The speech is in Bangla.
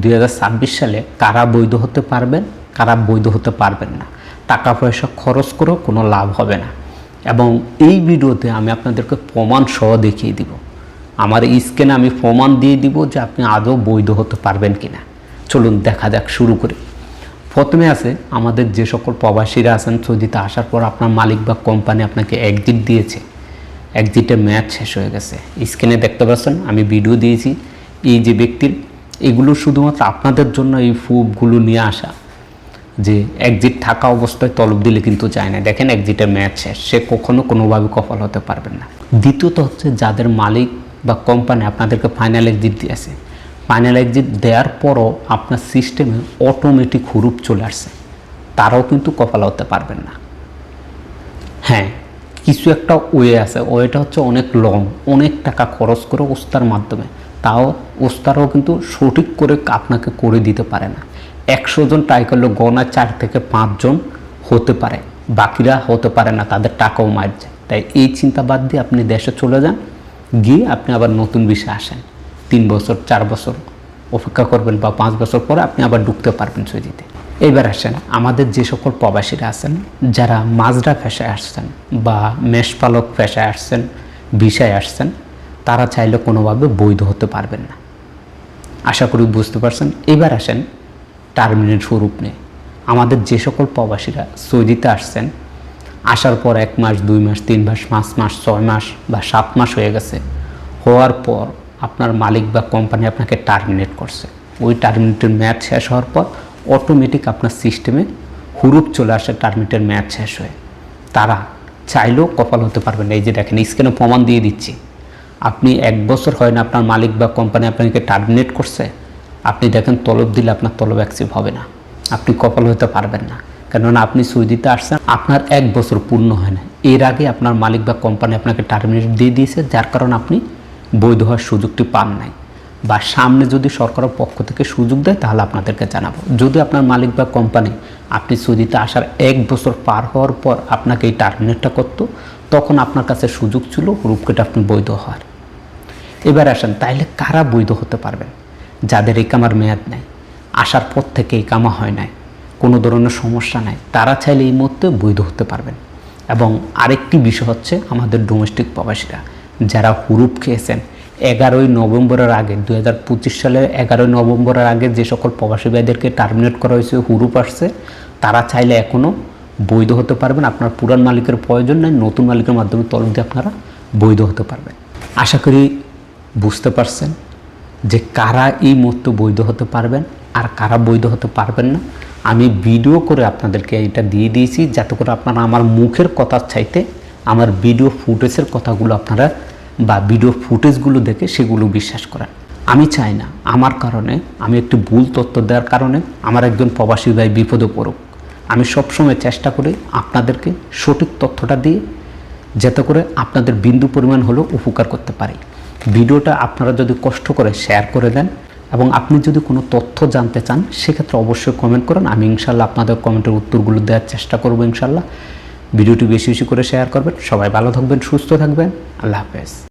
দুই হাজার ছাব্বিশ সালে কারা বৈধ হতে পারবেন, কারা বৈধ হতে পারবেন না। টাকা পয়সা খরচ করেও কোনো লাভ হবে না। এবং এই ভিডিওতে আমি আপনাদেরকে প্রমাণ সহ দেখিয়ে দিব। আমার স্ক্যানে আমি প্রমাণ দিয়ে দিব যে আপনি আদৌ বৈধ হতে পারবেন কি না চলুন দেখা যাক, শুরু করি। প্রথমে আছে আমাদের যে সকল প্রবাসীরা আছেন সৌদিতে আসার পর আপনার মালিক বা কোম্পানি আপনাকে এক্সিট দিয়েছে। এক্সিটের ম্যাচ শেষ হয়ে গেছে। স্ক্রিনে দেখতে পাচ্ছেন, আমি ভিডিও দিয়েছি। এই যে ব্যক্তির এগুলো শুধুমাত্র আপনাদের জন্য এই প্রুফগুলো নিয়ে আসা। যে এক্সিট থাকা অবস্থায় তলব দিলে কিন্তু যায় না। দেখেন এক্সিটের ম্যাচ শেষ। সে কখনো কোনোভাবে কফল হতে পারবেন না। দ্বিতীয়ত হচ্ছে যাদের মালিক বা কোম্পানি আপনাদেরকে ফাইনাল এক্সিট দিয়েছে। ফাইনাল এক্সিট দেওয়ার পরও আপনার সিস্টেমে অটোমেটিক হুরুপ চলে আসছে। তারাও কিন্তু কপাল হতে পারবেন না। হ্যাঁ কিছু একটা ওয়ে আছে। ওয়েটা হচ্ছে অনেক লং অনেক টাকা খরচ করে ওস্তার মাধ্যমে তাও ওস্তারাও কিন্তু সঠিক করে আপনাকে করে দিতে পারে না। একশো জন ট্রাই করলে গণা চার থেকে পাঁচজন হতে পারে। বাকিরা হতে পারে না, তাদের টাকাও মার যায়। তাই এই চিন্তা বাদ দিয়ে আপনি দেশে চলে যান, গিয়ে আপনি আবার নতুন বিষয়ে আসেন। তিন বছর, চার বছর অপেক্ষা করবেন বা পাঁচ বছর পরে আপনি আবার ঢুকতে পারবেন সৌদিতে এবার আসেন, আমাদের যে সকল প্রবাসীরা আছেন, যারা মাজরা পেশায় আসছেন বা মেষপালক পেশায় আসছেন, বিষয় আসছেন তারা চাইলে কোনোভাবে বৈধ হতে পারবেন না। আশা করি বুঝতে পারছেন? এবার আসেন টার্মিনেট স্বরূপ নিয়ে। আমাদের যে সকল প্রবাসীরা সৌদিতে আসছেন, আসার পর এক মাস, দুই মাস, তিন মাস, পাঁচ মাস, ছয় মাস বা সাত মাস হয়ে গেছে। হওয়ার পর আপনার মালিক বা কোম্পানি আপনাকে টার্মিনেট করছে। ওই টার্মিনেটের ম্যাচ শেষ হওয়ার পর অটোমেটিক আপনার সিস্টেমে হুরুপ চলে আসে, টার্মিনেটের ম্যাচ শেষ হয়ে। তারা চাইলেও কপাল হতে পারবেন না। এই যে দেখেন স্ক্রিনে প্রমাণ দিয়ে দিচ্ছি। আপনি এক বছর হয় না আপনার মালিক বা কোম্পানি আপনাকে টার্মিনেট করছে, আপনি দেখেন তলব দিলে আপনার তলব অ্যাক্সিভ হবে না। আপনি কপাল হতে পারবেন না। কেননা আপনি সৌদিতে আসছেন, আপনার এক বছর পূর্ণ হয় না। এর আগে আপনার মালিক বা কোম্পানি আপনাকে টার্মিনেট দিয়ে দিয়েছে, যার কারণে আপনি বৈধ হওয়ার সুযোগটি পান নাই। বা সামনে যদি সরকারের পক্ষ থেকে সুযোগ দেয়, তাহলে আপনাদেরকে জানাব। যদি আপনার মালিক বা কোম্পানি আপনি সৌদিতে আসার এক বছর পার হওয়ার পর আপনাকে এই টার্মিনেটটা করতো, তখন আপনার কাছে সুযোগ ছিল রূপকেটা আপনি বৈধ হওয়ার। এবার আসেন, তাইলে কারা বৈধ হতে পারবেন? যাদের একামার মেয়াদ নেই, আসার পর থেকে একামা হয় নাই, কোনো ধরনের সমস্যা নাই, তারা চাইলে এই মুহূর্তে বৈধ হতে পারবেন। এবং আরেকটি বিষয় হচ্ছে আমাদের ডোমেস্টিক প্রবাসীরা, যারা হুরুপ খেয়েছেন, এগারোই নভেম্বরের আগে দু হাজার পঁচিশ সালের এগারোই নভেম্বরের আগে যে সকল প্রবাসী ভাইদেরকে টার্মিনেট করা হয়েছে, হুরুপ আসছে, তারা চাইলে এখনও বৈধ হতে পারবেন। আপনার পুরান মালিকের প্রয়োজন নেই, নতুন মালিকের মাধ্যমে তলব দিয়ে আপনারা বৈধ হতে পারবেন। আশা করি বুঝতে পারছেন যে কারা এই মুহূর্তে বৈধ হতে পারবেন আর কারা বৈধ হতে পারবেন না? আমি ভিডিও করে আপনাদেরকে এটা দিয়ে দিয়েছি যাতে করে আপনারা আমার মুখের কথার চাইতে, আমার ভিডিও ফুটেজের কথাগুলো আপনারা বা ভিডিও ফুটেজগুলো দেখে সেগুলো বিশ্বাস করেন। আমি চাই না, আমার কারণে, আমি একটি ভুল তথ্য দেওয়ার কারণে আমার একজন প্রবাসী ভাই বিপদে পড়ুক। আমি সবসময় চেষ্টা করি আপনাদেরকে সঠিক তথ্যটা দিয়ে, যাতে করে আপনাদের বিন্দু পরিমাণ হলেও উপকার করতে পারি। ভিডিওটা আপনারা যদি কষ্ট করে শেয়ার করে দেন এবং আপনি যদি কোনো তথ্য জানতে চান, সেক্ষেত্রে অবশ্যই কমেন্ট করেন। আমি ইনশাল্লাহ আপনাদের কমেন্টের উত্তরগুলো দেওয়ার চেষ্টা করব ইনশাল্লাহ ভিডিওটি বেশি বেশি করে শেয়ার করবেন। সবাই ভালো থাকবেন, সুস্থ থাকবেন। আল্লাহ হাফেজ।